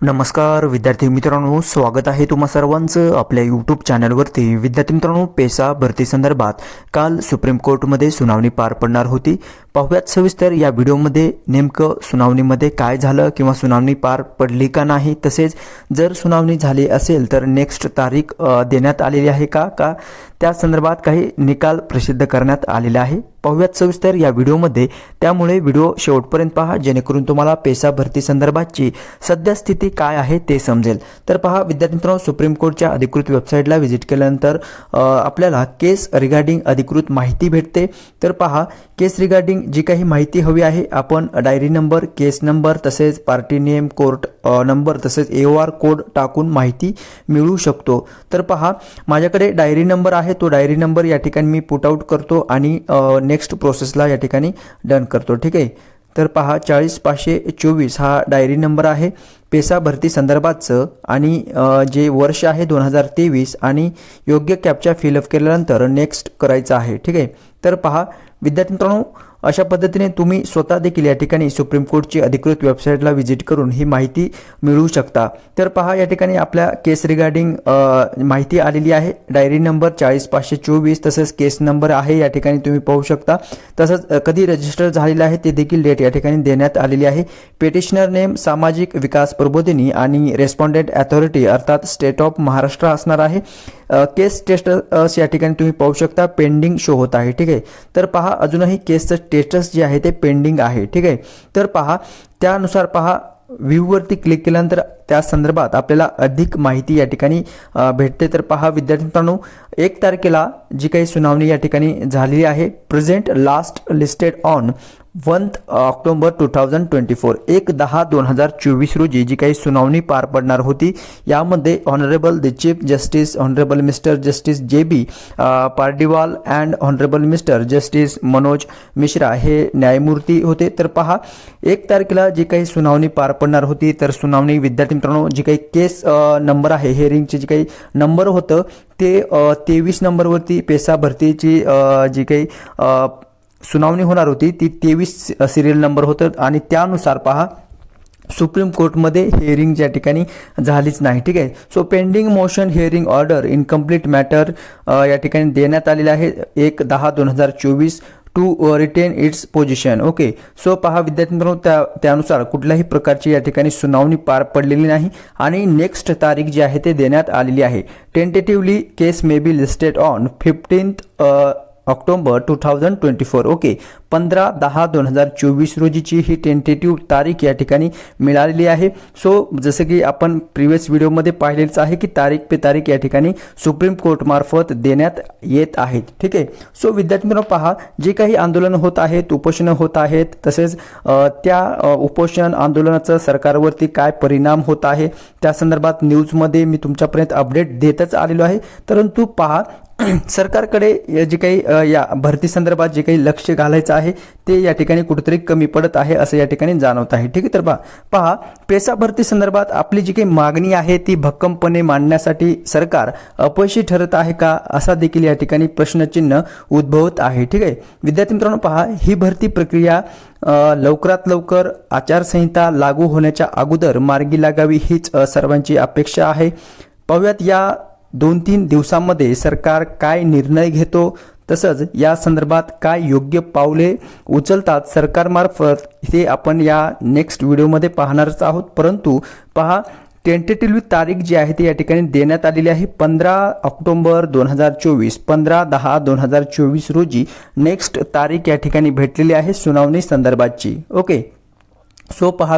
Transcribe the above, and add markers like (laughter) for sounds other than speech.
नमस्कार विद्यार्थी मित्रांनो स्वागत आहे तुम्हा सर्वांचं आपल्या यूट्यूब चॅनलवरती विद्यार्थी मित्रांनो पेसा भरती संदर्भात काल सुप्रीम कोर्टमध्ये सुनावणी पार पडणार होती. पाहुयात सविस्तर या व्हिडिओमध्ये नेमकं सुनावणीमध्ये काय झालं किंवा सुनावणी पार पडली का नाही? तसेच जर सुनावणी झाली असेल तर नेक्स्ट तारीख देण्यात आलेली आहे का? का त्या संदर्भात काही निकाल प्रसिद्ध करण्यात आलेला आहे. पाहुयात सविस्तर या व्हिडिओमध्ये. त्यामुळे व्हिडिओ शेवटपर्यंत पहा जेणेकरून तुम्हाला पेसा भरती संदर्भातची सद्यस्थिती काय आहे ते समजेल. तर पहा विद्यार्थी मित्रांनो सुप्रीम कोर्टच्या अधिकृत वेबसाईटला व्हिजिट केल्यानंतर आपल्याला केस रिगार्डिंग अधिकृत माहिती भेटते. तर पहा केस रिगार्डिंग जी काही माहिती हवी आहे आपण डायरी नंबर केस नंबर तसेच पार्टी नेम कोर्ट नंबर तसेच ए आर कोड टाकून माहिती मिळू शकतो. तर पहा माझ्याकडे डायरी नंबर आहे तो डायरी नंबर या ठिकाणी मी पुट आउट करतो आणि नेक्स्ट प्रोसेसला या ठिकाणी डन करतो ठीक आहे? तर पहा चाळीस पाचशे चोवीस हा डायरी नंबर आहे. पेसा भरती संदर्भातचं आणि जे वर्ष आहे दोन हजार तेवीस आणि योग्य कॅपच्या फिलअप केल्यानंतर नेक्स्ट करायचं आहे ठीक आहे? तर पहा विद्यार्थी मित्रांनो अशा पद्धतीने तुम्ही स्वतः देखील या ठिकाणी सुप्रीम कोर्टची अधिकृत वेबसाईटला व्हिजिट करून ही माहिती मिळवू शकता. तर पहा या ठिकाणी आपल्या केस रिगार्डिंग माहिती आलेली आहे. डायरी नंबर चाळीस पाचशे चोवीस तसंच केस नंबर आहे या ठिकाणी तुम्ही पाहू शकता. तसंच कधी रजिस्टर झालेलं आहे ते देखील डेट या ठिकाणी देण्यात आलेली आहे. पेटिशनर नेम सामाजिक विकास प्रबोधिनी आणि रेस्पॉन्डेंट अथॉरिटी अर्थात स्टेट ऑफ महाराष्ट्र असणार आहे. केस स्टेटस या ठिकाणी तुम्ही पाहू शकता. पेंडिंग शो होत आहे ठीक आहे. तर पहा अजूनही केसचं स्टेटस जे आहे ते पेंडिंग आहे. ठीक आहे? तर पहा त्यानुसार पहा व्ह्यूवरती क्लिक केल्यानंतर त्या संदर्भात आपल्याला अधिक माहिती या ठिकाणी भेटते. तर पहा विद्यार्थी मित्रांनो एक तारखेला जी काही सुनावणी या ठिकाणी झालेली आहे. Present last listed on one October two thousand twenty four एक दहा दोन हजार चोवीस रोजी जी काही सुनावणी पार पडणार होती यामध्ये honourable the chief justice honourable mister justice J B Pardiwala and honourable mister justice Manoj Mishra हे न्यायमूर्ती होते. तर पहा एक तारखेला जी काही सुनावणी पार पडणार होती तर सुनावणी विद्यार्थी मित्रांनो जी काही केस नंबर आहे हेअरिंगचे जे काही नंबर होतं ते तेवीस नंबरवरती पेसा भरतीची जी काही सुनावणी होणार होती. ती तेवीस सिरियल नंबर होतं. आणि त्यानुसार पहा सुप्रीम कोर्टमध्ये हिअरिंग ज्या ठिकाणी झालीच नाही. ठीक आहे? So pending motion hearing order incomplete matter या ठिकाणी देण्यात आलेलं आहे. एक दहा दोन हजार चोवीस to retain its position okay so पहा विद्यार्थी मित्रांनो त्या त्यानुसार कुठल्याही प्रकारची या ठिकाणी सुनावणी पार पडलेली नाही. आणि नेक्स्ट तारीख जी आहे ते देण्यात आलेली आहे. Tentatively case may be listed on fifteenth October two thousand twenty four okay. पंधरा दहा दोन हजार चोवीस रोजीची ही टेंटेटिव्ह तारीख या ठिकाणी मिळालेली आहे. सो जसं की आपण प्रिव्हियस व्हिडिओमध्ये पाहिलेलंच आहे की तारीख पे तारीख या ठिकाणी सुप्रीम कोर्टमार्फत देण्यात येत आहेत. ठीक आहे? सो विद्यार्थी मित्रांनो पहा जे काही आंदोलन होत आहेत उपोषणं होत आहेत तसेच त्या उपोषण आंदोलनाचा सरकारवरती काय परिणाम होत आहे त्या संदर्भात न्यूजमध्ये मी तुमच्यापर्यंत अपडेट देतच आलेलो आहे. परंतु पहा (clears throat) सरकारकडे या जे काही या भरती संदर्भात जे काही लक्ष घालायचं आहे ते या ठिकाणी कुठेतरी कमी पडत आहे असं या ठिकाणी जाणवत आहे. ठीक आहे तर पहा पहा पेसा भरती संदर्भात आपली जी काही मागणी आहे ती भक्कमपणे मांडण्यासाठी सरकार अपयशी ठरत आहे का असा देखील या ठिकाणी प्रश्नचिन्ह उद्भवत आहे. ठीक आहे विद्यार्थी मित्रांनो पहा ही भरती प्रक्रिया लवकरात लवकर आचारसंहिता लागू होण्याच्या अगोदर मार्गी लागावी हीच सर्वांची अपेक्षा आहे. पाहूयात या दोन तीन दिवसांमध्ये सरकार काय निर्णय घेतो तसंच या संदर्भात काय योग्य पावले उचलतात सरकारमार्फत हे आपण या नेक्स्ट व्हिडिओमध्ये पाहणारच आहोत. परंतु पहा टेंटेटिव्ह तारीख जी आहे ती या ठिकाणी देण्यात आलेली आहे. पंधरा ऑक्टोंबर दोन हजार चोवीस पंधरा दहा दोन हजार चोवीस रोजी नेक्स्ट तारीख या ठिकाणी भेटलेली आहे सुनावणी संदर्भातची ओके. सो पहा